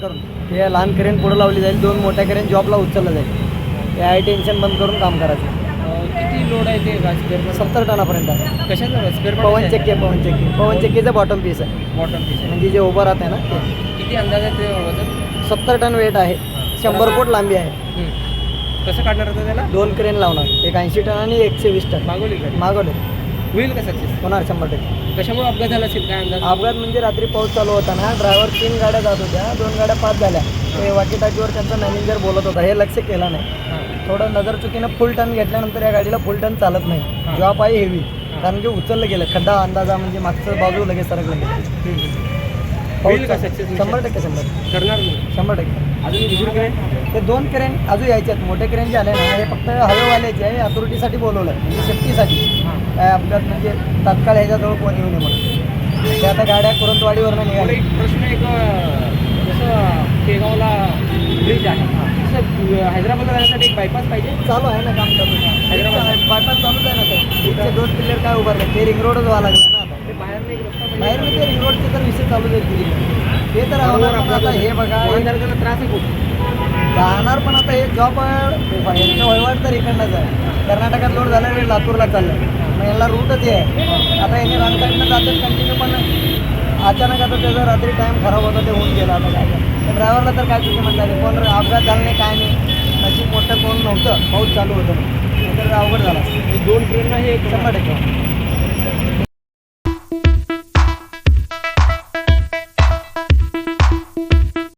हे लहान क्रेन पुढं लावली जाईल दोन मोठ्या क्रेन जॉबला उचललं जाईल. हे आहे टेन्शन बंद करून काम करायचं. किती लोड आहे ते स्पेअर सत्तर टनापर्यंत आहे. कशाचं स्पेअर पवन चक्की आहे पवन चक्की. पवन चक्कीचं बॉटम पीस आहे. बॉटम पीस आहे. म्हणजे जे उभं राहते ना ते. किती अंदाज आहे ते वजन? सत्तर टन वेट आहे. शंभर फूट लांबी आहे. कसं काढणार होतं त्याला? दोन क्रेन लावणार. एक ऐंशी टन आणि एकशे वीस टन. मागवली मागवले. होईल का सक्सेस होणार शंभर टक्के. कशामुळे अपघात झाला असेल? काय अंदाज? अपघात म्हणजे रात्री पाऊस चालू होता ना ड्रायव्हर तीन गाड्या जात होत्या. दोन गाड्या पास झाल्या. ते वाकी टाकीवर त्यांचा मॅनेजर बोलत होता. हे लक्ष केलं नाही. थोडं नजर चुकीनं फुल टन घेतल्यानंतर या गाडीला फुल टन चालत नाही. जॉब आहे हेवी कारण की उचललं गेलं. खड्डा अंदाजा म्हणजे मागचं बाजू लगेच सरकलं. गेलं होईल का शंभर टक्के शंभर करणार नाही शंभर टक्के. अजून दुसरं काय ते दोन क्रेन अजून यायचे आहेत. मोठे क्रेन जे आले ना हे फक्त हवेवाल्याचे आहे अथॉरिटीसाठी बोलवलं आहे. म्हणजे सेफ्टीसाठी काय अपघात म्हणजे तात्काळ ह्याच्याजवळ कोण येऊ नये म्हणून. ते आता गाड्या कुरंतवाडीवरनं मला एक प्रश्न एक अं, जसं शेगावला ब्रिज आहे. तसं अं, हैदराबादला जाण्यासाठी एक बायपास पाहिजे? चालू आहे ना काम चालू. हैदराबाद. बायपास चालूच आहे ना ते. दोन पिल्लर काय उभारले? ते रिंग रोडच व्हावं लागलं ना आता. ते बाहेर एक रस्ता पाहिजे. बाहेर ते रिंग रोडचे तर विषय चालू तिथे हे तर आता हे बघा वाहनधारकांना त्रास आहे खूप. जाणार पण आता हे जॉब यांचं वहिवाट तर इकडनंच आहे. कर्नाटकात लोड झालं रे लातूरला चाललं मग याला रूटच हे आहे. आता याने रानसाईडनं जातात कंटिन्यू पण अचानक आता त्याचा रात्री टाईम खराब होता ते होऊन गेला आता काय तर ड्रायव्हरला तर काय चुकी म्हणतात कोण अपघात झाला नाही काय नाही. नशीब मोठं कोण नव्हतं पाऊस चालू होतं. तर अवघड झाला. दोन ट्रेनला हे शंभर टक्के.